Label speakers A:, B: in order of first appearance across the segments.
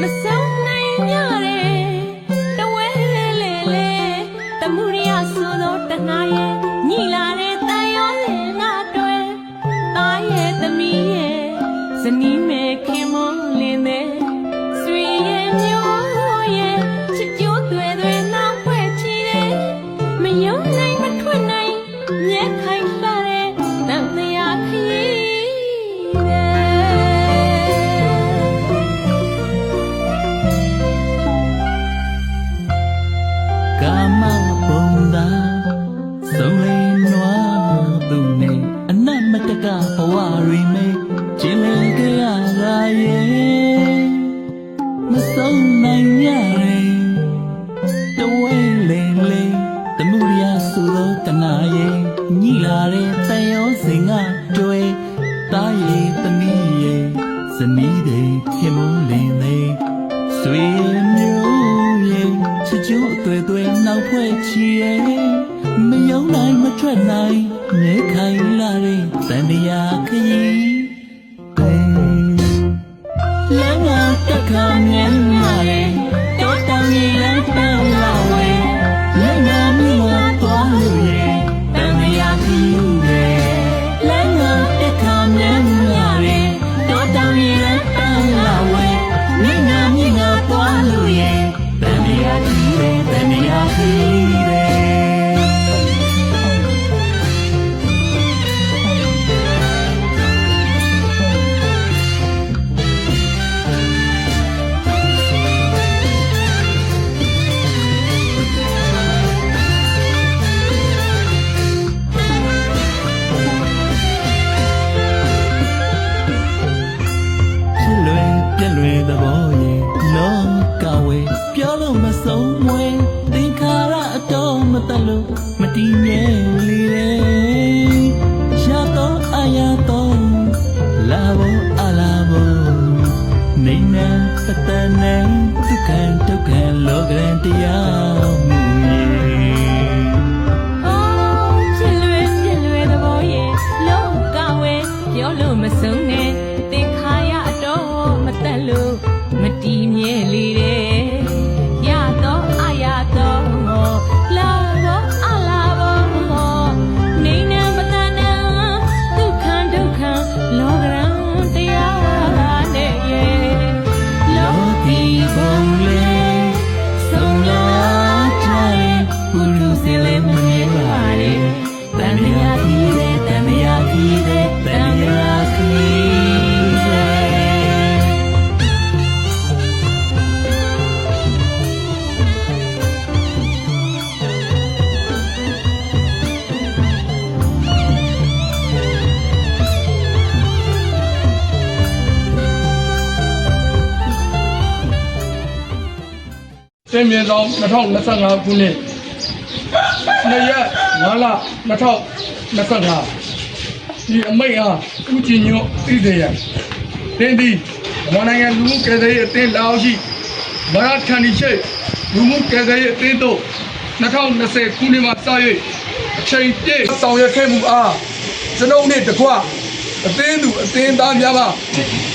A: Masao na inyari သူနေအနတ်မတကဘဝရီမေကျင်လေကြရလာရဲ့မဆုံးနိုင်ရရင်တဝဲလေလေတမှုရဆိုတော့တနာရဲ့ညိလာတဲ့တန်ရောစင်ကတွေ့တာရဲ့သမီးရဲ့ ထွက်နိုင်နေခိုင်လာတဲ့တန်တရားခရီး ပြောလို့မဆုံးမွဲသင်္ခါရအတော်မတတ်လို့မတည်မြဲလေတဲ့ရတော့အရာတော့လာဘောအလာဘောနေနေပတနေဒုက္ခဒုက္ခလောကရန်တရားမူရဲ့
B: အော်ချစ်လွယ်ပြည့်လွယ်သဘောရဲ့လောကဝဲပြောလို့မဆုံးနဲ့သင်္ခါရအတော်မတက်လို့မတီးမြဲလေ
C: တင်မြေဆောင်2025ခုနှစ်နှစ်ရက်5လ2025ဒီအမိတ်အားဥကြည်ညွတ်ဣသေယတင်းသည်မြန်မာနိုင်ငံလူမှုကယ်ဆယ်ရေးအသင်းလက်အောက်ရှိဗရာထန်ဒီချိတ်လူမှုကယ်ဆယ်ရေးအသင်းတို့2020ခုနှစ်မှာစ၍အချိန်ပြည့်ဆောင်ရွက်ခဲ့မှုအားကျွန်ုပ်နှင့်တကွအသင်းသူအသင်းသားများမှ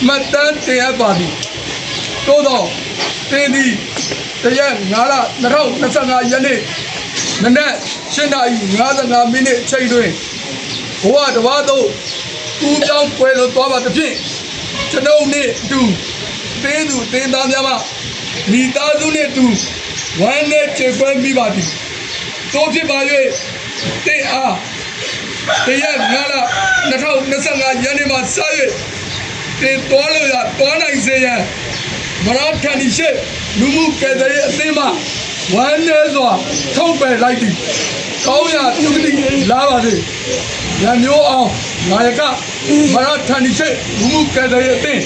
C: မှတ်တမ်းတင်အပ်ပါသည် သို့တော့တင်းသည်တရက်9လ2025ရက်နေ့နနက်7:55မိနစ်အချိန်တွင်ဘဝတစ်ပါးသို့ကူးပြောင်းပွဲလို့သွားပါသဖြင့်ကျွန်ုပ်နှင့်အတူတင်းသူတင်းသားများမှမိသားစုနှင့်အတူဝမ်းနဲ့ကျေပွဲမိပါသည်တို့ဖြစ်ပါ၍တင်းအားတရက်9လ2025ရက်နေ့မှာစ၍တင်းတော်လို့ရတော်နိုင်စေရန် မရထန်ဒီရှိလူမှုကယ်ဆယ်ရေးအသင်းမှဝမ်းနည်းစွာထုံးပယ်လိုက်သည်ကောင်းရာသူတိလာပါစေရန်မျိုးအောင်နာယကမရထန်ဒီရှိလူမှုကယ်ဆယ်ရေးအသင်း